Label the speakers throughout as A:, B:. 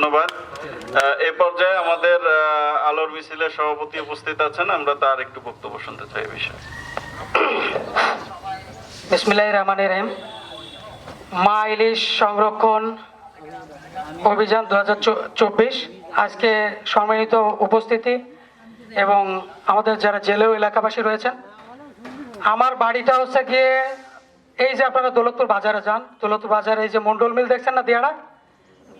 A: ধন্যবাদ। এ পর্যায়ে আমাদের আলোর মিছিলের সভাপতি উপস্থিত আছেন। আমরা তার একটু বক্তব্য শুনতে চাই বিষয়ে।
B: বিসমিল্লাহ রহমান রহিম। মা ইলিশ সংরক্ষণ অভিযান দু আজকে সম্মানিত উপস্থিতি এবং আমাদের যারা জেলেও এলাকাবাসী রয়েছেন, আমার বাড়িটা হচ্ছে গিয়ে এই যে আপনারা দৌলতপুর বাজারে যান, দৌলতপুর বাজারে এই যে মন্ডল মিল দেখছেন না, দিয়াড়া?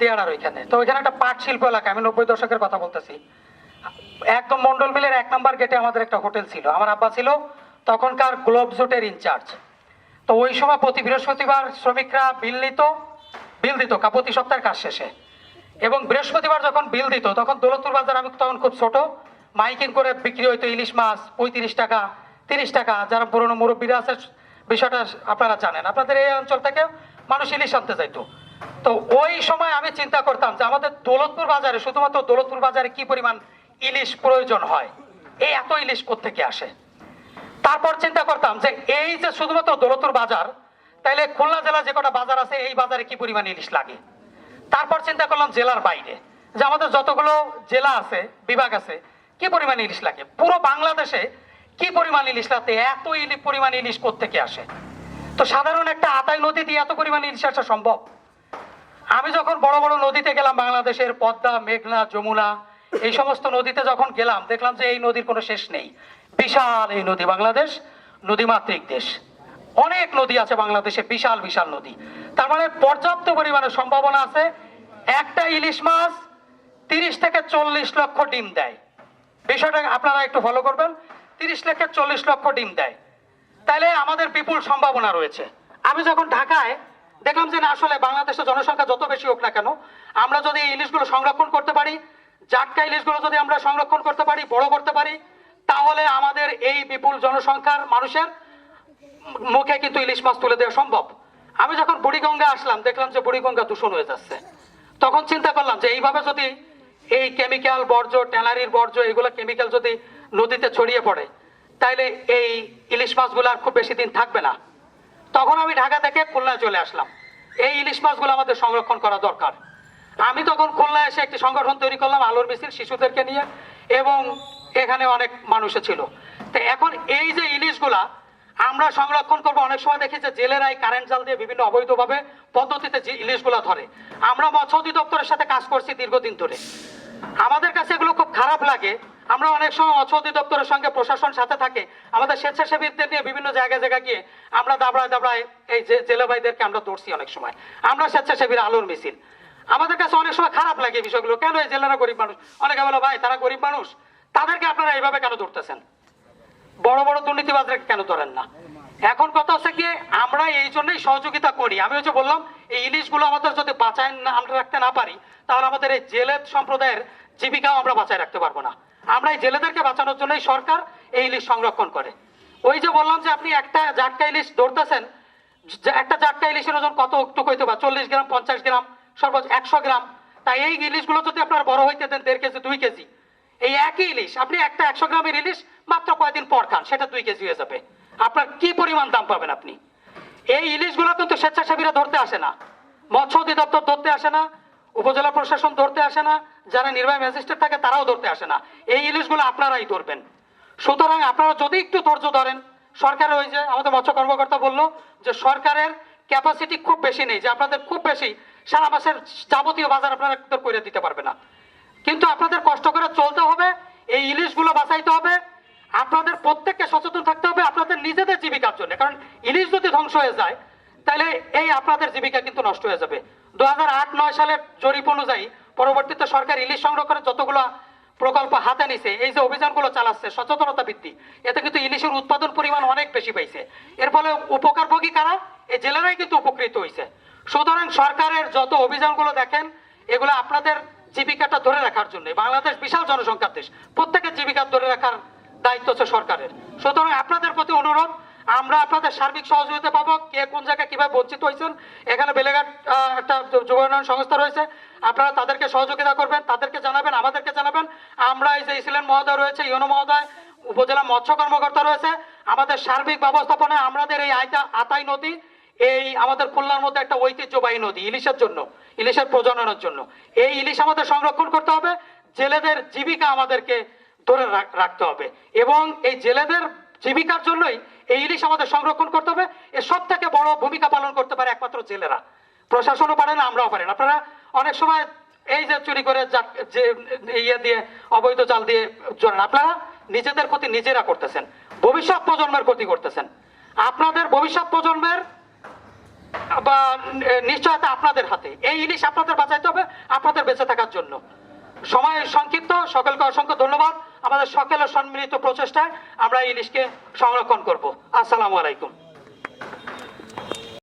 B: দিয়াড়ার ওইখানে। তো ওইখানে একটা পাট শিল্প এলাকা, আমি নব্বই দশকের কথা বলতেছি। একদম মন্ডল মিলের এক নম্বর গেটে আমাদের একটা হোটেল ছিল। আমার আব্বা ছিল তখনকার গ্লোব জোটের ইনচার্জ। তো ওই সময় প্রতি বৃহস্পতিবার শ্রমিকরা বিল নিত, বিল দিত প্রতি সপ্তাহের কাজ শেষে। এবং বৃহস্পতিবার যখন বিল দিত, তখন দৌলতপুর বাজার, আমি তখন খুব ছোট, মাইকিং করে বিক্রি হইতো ইলিশ মাছ, পঁয়ত্রিশ টাকা, তিরিশ টাকা। যারা পুরনো মুরব্বীরা আছে, বিষয়টা আপনারা জানেন। আপনাদের এই অঞ্চল থেকে মানুষ ইলিশ আনতে যাইতো। তো ওই সময় আমি চিন্তা করতাম যে আমাদের দৌলতপুর বাজারে শুধুমাত্র দৌলতপুর বাজারে কি পরিমাণ ইলিশ প্রয়োজন হয়? এই এত ইলিশ কোত্থেকে আসে? তারপর চিন্তা করতাম যে এই যে শুধুমাত্র দৌলতুর বাজার, তাইলে খুলনা জেলা যে কটা বাজার আছে, এই বাজারে কি পরিমাণ ইলিশ লাগে? তারপর চিন্তা করলাম জেলার বাইরে, যে আমাদের যতগুলো জেলা আছে, বিভাগ আছে, কি পরিমাণ ইলিশ লাগে? পুরো বাংলাদেশে কি পরিমাণ ইলিশ লাগে? এত ইলিশ পরিমাণ ইলিশ থেকে আসে? তো সাধারণ একটা আতাই নদী দিয়ে এত পরিমাণ ইলিশ আসা সম্ভব? আমি যখন বড় বড় নদীতে গেলাম, বাংলাদেশের পদ্মা, মেঘনা, যমুনা, এই সমস্ত নদীতে যখন গেলাম, দেখলাম যে এই নদীর কোনো শেষ নেই। বিশাল এই নদী বাংলাদেশ, নদীমাতৃক দেশ। অনেক নদী আছে বাংলাদেশে, বিশাল বিশাল নদী। তার মানে পর্যাপ্ত পরিমাণে সম্ভাবনা আছে। একটা ইলিশ মাছ তিরিশ থেকে চল্লিশ লক্ষ ডিম দেয়। বিষয়টা আপনারা একটু ফলো করবেন। তিরিশ থেকে চল্লিশ লক্ষ ডিম দেয়। তাহলে আমাদের বিপুল সম্ভাবনা রয়েছে। আমি যখন ঢাকায় দেখলাম যে না, আসলে বাংলাদেশের জনসংখ্যা যত বেশি হোক না কেন, আমরা যদি এই ইলিশগুলো সংরক্ষণ করতে পারি, জাটকা ইলিশগুলো যদি আমরা সংরক্ষণ করতে পারি, বড় করতে পারি, তাহলে আমাদের এই বিপুল জনসংখ্যার মানুষের মুখে কিন্তু ইলিশ মাছ তুলে দেওয়া সম্ভব। আমি যখন বুড়িগঙ্গা আসলাম, দেখলাম যে বুড়িগঙ্গা দূষণ হয়ে যাচ্ছে। তখন চিন্তা করলাম যে এইভাবে যদি এই কেমিক্যাল বর্জ্য, ট্যানারির বর্জ্য, এগুলো কেমিক্যাল যদি নদীতে ছড়িয়ে পড়ে, তাইলে এই ইলিশ মাছগুলো আর খুব বেশি দিন থাকবে না। তখন আমি ঢাকা থেকে খুলনায় চলে আসলাম। এই ইলিশ মাছগুলো আমাদের সংরক্ষণ করা দরকার। আমি তখন খুলনায় এসে একটি সংগঠন তৈরি করলাম, আলোর মিছিল শিশুদেরকে নিয়ে, এবং এখানে অনেক মানুষ ছিল। তো এখন এই যে ইলিশগুলা, আমরা সংরক্ষণ করব, অনেক সময় দেখি যে জেলেরাই কারেন্ট জাল দিয়ে বিভিন্ন অবৈধভাবে পদ্ধতিতে যে ইলিশগুলা ধরে। আমরা মৎস্য অধিদপ্তরের সাথে কাজ করছি দীর্ঘদিন ধরে। আমাদের কাছে এগুলো খুব খারাপ লাগে আমরা অনেক সময় মৎস্য অধিদপ্তরের সঙ্গে প্রশাসন সাথে থাকে। আমাদের স্বেচ্ছাসেবীদের নিয়ে বিভিন্ন জায়গায় জায়গায় গিয়ে আমরা দাবড়ায় দাবড়ায় এই জেলে ভাইদেরকে আমরা ধরছি অনেক সময়। আমরা স্বেচ্ছাসেবীর আলোর মিছিল। আমাদের কাছে অনেক সময় খারাপ লাগে বিষয়গুলো। কেন এই জেলেরা গরিব মানুষ? অনেকে বলো, ভাই, তারা গরিব মানুষ। তাদেরকে আপনারা এইভাবে কেন ধরতেছেন? বড় বড় দুর্নীতিবাজরা কেন ধরেন না? এখন কথা হচ্ছে কি, আমরা এই জন্যই সহযোগিতা করি। আমি হচ্ছে বললাম, এই ইলিশগুলো আমাদের যদি বাঁচায় না, আমরা রাখতে না পারি, তাহলে আমাদের এই জেলের সম্প্রদায়ের জীবিকাও আমরা বাঁচায় রাখতে পারব না। আমরা এই জেলেদেরকে বাঁচানোর জন্যই সরকার এই ইলিশ সংরক্ষণ করে। ওই যে বললাম যে আপনি একটা জাটকা ইলিশ ধরতেছেন একটা জাটকা ইলিশের ওজন কত একটু হইতে পারে? চল্লিশ গ্রাম, পঞ্চাশ গ্রাম, সর্বোচ্চ একশো গ্রাম। তাই এই ইলিশগুলো যদি আপনার বড় হইতে দেন, দেড় কেজি, দুই কেজি, এই একই ইলিশ, আপনি একটা একশো গ্রামের ইলিশ মাত্র কয়েকদিন পর খান, সেটা দুই কেজি হয়ে যাবে। আপনার কি পরিমাণ দাম পাবেন আপনি? এই ইলিশগুলো কিন্তু স্বেচ্ছাসেবীরা ধরতে আসে না। মৎস্য অধিদপ্তর ধরতে আসে না। উপজেলা প্রশাসন ধরতে আসে না, যারা নির্বাহী ম্যাজিস্ট্রেট থাকে তারাও ধরতে আসে না। এই ইলিশগুলো আপনারাই ধরবেন। সুতরাং আপনারা যদি একটু ধৈর্য ধরেন সরকারের ওই যে আমাদের মৎস্য কর্মকর্তা বলল যে সরকারের ক্যাপাসিটি খুব বেশি নেই, যে আপনাদের খুব বেশি, সারা মাসের যাবতীয় বাজার আপনারা করে দিতে পারবে না। কিন্তু আপনাদের কষ্ট করে চলতে হবে, এই ইলিশগুলো বাঁচাইতে হবে, আপনাদের প্রত্যেককে সচেতন থাকতে হবে, আপনাদের নিজেদের জীবিকার জন্য। কারণ ইলিশ যদি ধ্বংস হয়ে যায়, তাহলে এই আপনাদের জীবিকা কিন্তু নষ্ট হয়ে যাবে। দু হাজার আট নয় সালের জরিপ অনুযায়ী পরবর্তীতে সরকার ইলিশ সংরক্ষণের যতগুলো প্রকল্প হাতে নিছে, এই যে অভিযানগুলো চালাচ্ছে, সচেতনতা বৃদ্ধি এতে কিন্তু ইলিশের উৎপাদন পরিমাণ অনেক বেশি পাইছে। এর ফলে উপকারভোগী কারা? এই জেলেরাই কিন্তু উপকৃত হয়েছে সুতরাং সরকারের যত অভিযানগুলো দেখেন, এগুলো আপনাদের জীবিকাটা ধরে রাখার জন্য। বাংলাদেশ বিশাল জনসংখ্যার দেশ, প্রত্যেকের জীবিকা ধরে রাখার দায়িত্ব হচ্ছে সরকারের। সুতরাং আপনাদের প্রতি অনুরোধ আমরা আপনাদের সার্বিক সহযোগিতা পাবো। কে কোন জায়গায় কীভাবে বঞ্চিত হয়েছেন, এখানে বেলেঘাট একটা যুব উন্নয়ন সংস্থা রয়েছে। আপনারা তাদেরকে সহযোগিতা করবেন, তাদেরকে জানাবেন, আমাদেরকে জানাবেন। আমরা এই যে ইসিলেন মহোদয় রয়েছে ইয়নো মহোদয়, উপজেলা মৎস্য কর্মকর্তা রয়েছে। আমাদের সার্বিক ব্যবস্থাপনায় আমাদের এই আইতা, আতাই নদী, এই আমাদের খুলনার মধ্যে একটা ঐতিহ্যবাহী নদী, ইলিশের জন্য, ইলিশের প্রজননের জন্য। এই ইলিশ আমাদের সংরক্ষণ করতে হবে, জেলেদের জীবিকা আমাদেরকে ধরে রাখতে হবে। এবং এই জেলেদের জীবিকার জন্যই এই ইলিশ আমাদের সংরক্ষণ করতে হবে। এর সব থেকে বড় ভূমিকা পালন করতে পারে একমাত্র জেলেরা। প্রশাসনও পারে না, আমরাও পারি না। আপনারা অনেক সময় এই যে চুরি করে যা- ইয়ে দিয়ে, অবৈধ জাল দিয়ে জড়ান আপনারা নিজেদের ক্ষতি নিজেরা করতেছেন। ভবিষ্যৎ প্রজন্মের ক্ষতি করতেছেন। আপনাদের ভবিষ্যৎ প্রজন্মের বা নিশ্চয়তা আপনাদের হাতে। এই ইলিশ আপনাদের বাঁচাইতে হবে, আপনাদের বেঁচে থাকার জন্য। সময় সংক্ষিপ্ত, সকলকে অসংখ্য ধন্যবাদ। আমাদের সকলের সম্মিলিত প্রচেষ্টায় আমরা ইলিশকে সংরক্ষণ করব। আসসালামু আলাইকুম।